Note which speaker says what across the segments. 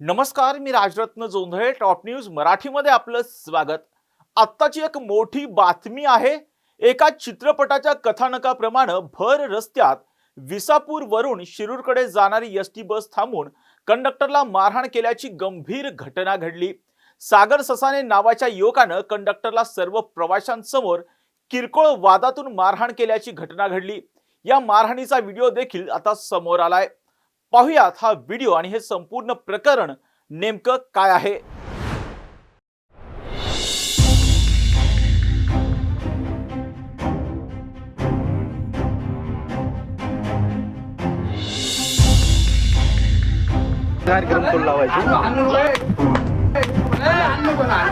Speaker 1: नमस्कार मी Rajratna Jondhale top news मराठीमध्ये आपलं स्वागत. आत्ताची एक मोठी बातमी आहे एका चित्रपटाच्या कथानकाप्रमाणे भर रस्त्यात विसापूर वरून शिरूरकडे जाणारी एस टी बस थांबून कंडक्टरला मारहाण केल्याची गंभीर घटना घडली. सागर ससाने नावाच्या युवकानं कंडक्टरला सर्व प्रवाशांसमोर किरकोळ वादातून मारहाण केल्याची घटना घडली. या मारहाणीचा व्हिडिओ देखील आता समोर आलाय. पाहुयात हा व्हिडिओ आणि हे संपूर्ण प्रकरण नेमकं काय आहे
Speaker 2: कार्यक्रम करून लावायचे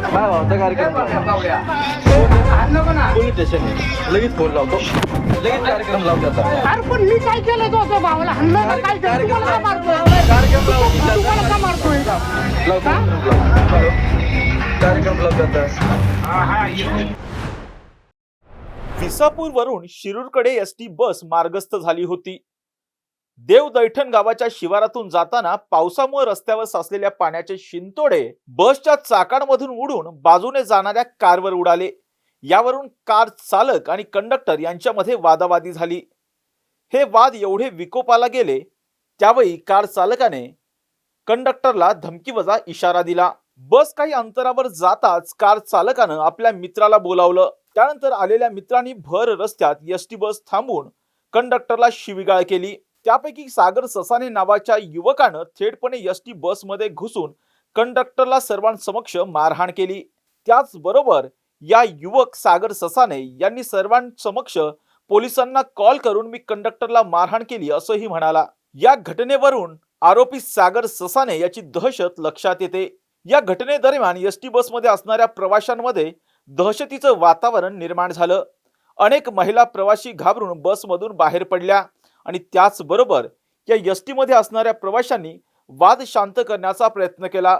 Speaker 2: काय भावचा कार्यक्रम पोलीस स्टेशन आहे लगेच फोन लावतो. लगेच कार्यक्रम लावतो आता
Speaker 3: अरे पण मी काय केलं तो तो भावाला? ना काय केलं? तुम्हाला का मारतोय?
Speaker 2: कार्यक्रम लावतो
Speaker 3: तुम्हाला का मारतोय?
Speaker 2: लावतो कार्यक्रम लावतो आता
Speaker 1: विसापूर वरून शिरूरकडे एस टी बस मार्गस्थ झाली होती. देव दैठण गावाच्या शिवारातून जाताना पावसामुळे रस्त्यावर साचलेल्या पाण्याचे शिंतोडे बसच्या चाकांमधून उडून बाजूने जाणाऱ्या कारवर उडाले. यावरून कार चालक आणि कंडक्टर यांच्यामध्ये वादावादी झाली. हे वाद एवढे विकोपाला गेले त्यावेळी कार चालकाने कंडक्टरला धमकीवजा इशारा दिला. बस काही अंतरावर जाताच कार चालकानं आपल्या मित्राला बोलावलं. त्यानंतर आलेल्या मित्रांनी भर रस्त्यात एस टी बस थांबून कंडक्टरला शिवीगाळ केली. त्यापैकी सागर ससाने नावाच्या युवकानं थेटपणे एस टी बसमध्ये घुसून कंडक्टरला सर्वांसमक्ष मारहाण केली. त्याचबरोबर या युवक सागर ससाने यांनी सर्वांसमक्ष पोलिसांना कॉल करून मी कंडक्टरला मारहाण केली असंही म्हणाला. या घटनेवरून आरोपी सागर ससाने याची दहशत लक्षात येते. या घटनेदरम्यान एस टी बसमध्ये असणाऱ्या प्रवाशांमध्ये दहशतीचं वातावरण निर्माण झालं. अनेक महिला प्रवासी घाबरून बसमधून बाहेर पडल्या आणि त्याचबरोबर या एस टीमध्ये असणाऱ्या प्रवाशांनी वाद शांत करण्याचा प्रयत्न केला.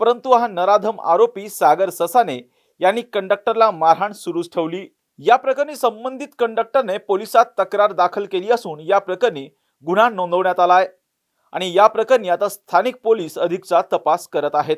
Speaker 1: परंतु हा नराधम आरोपी सागर ससाने यांनी कंडक्टरला मारहाण सुरूच ठेवली. या प्रकरणी संबंधित कंडक्टरने पोलिसात तक्रार दाखल केली असून या प्रकरणी गुन्हा नोंदवण्यात आलाय आणि या प्रकरणी आता स्थानिक पोलीस अधिकचा तपास करत आहेत.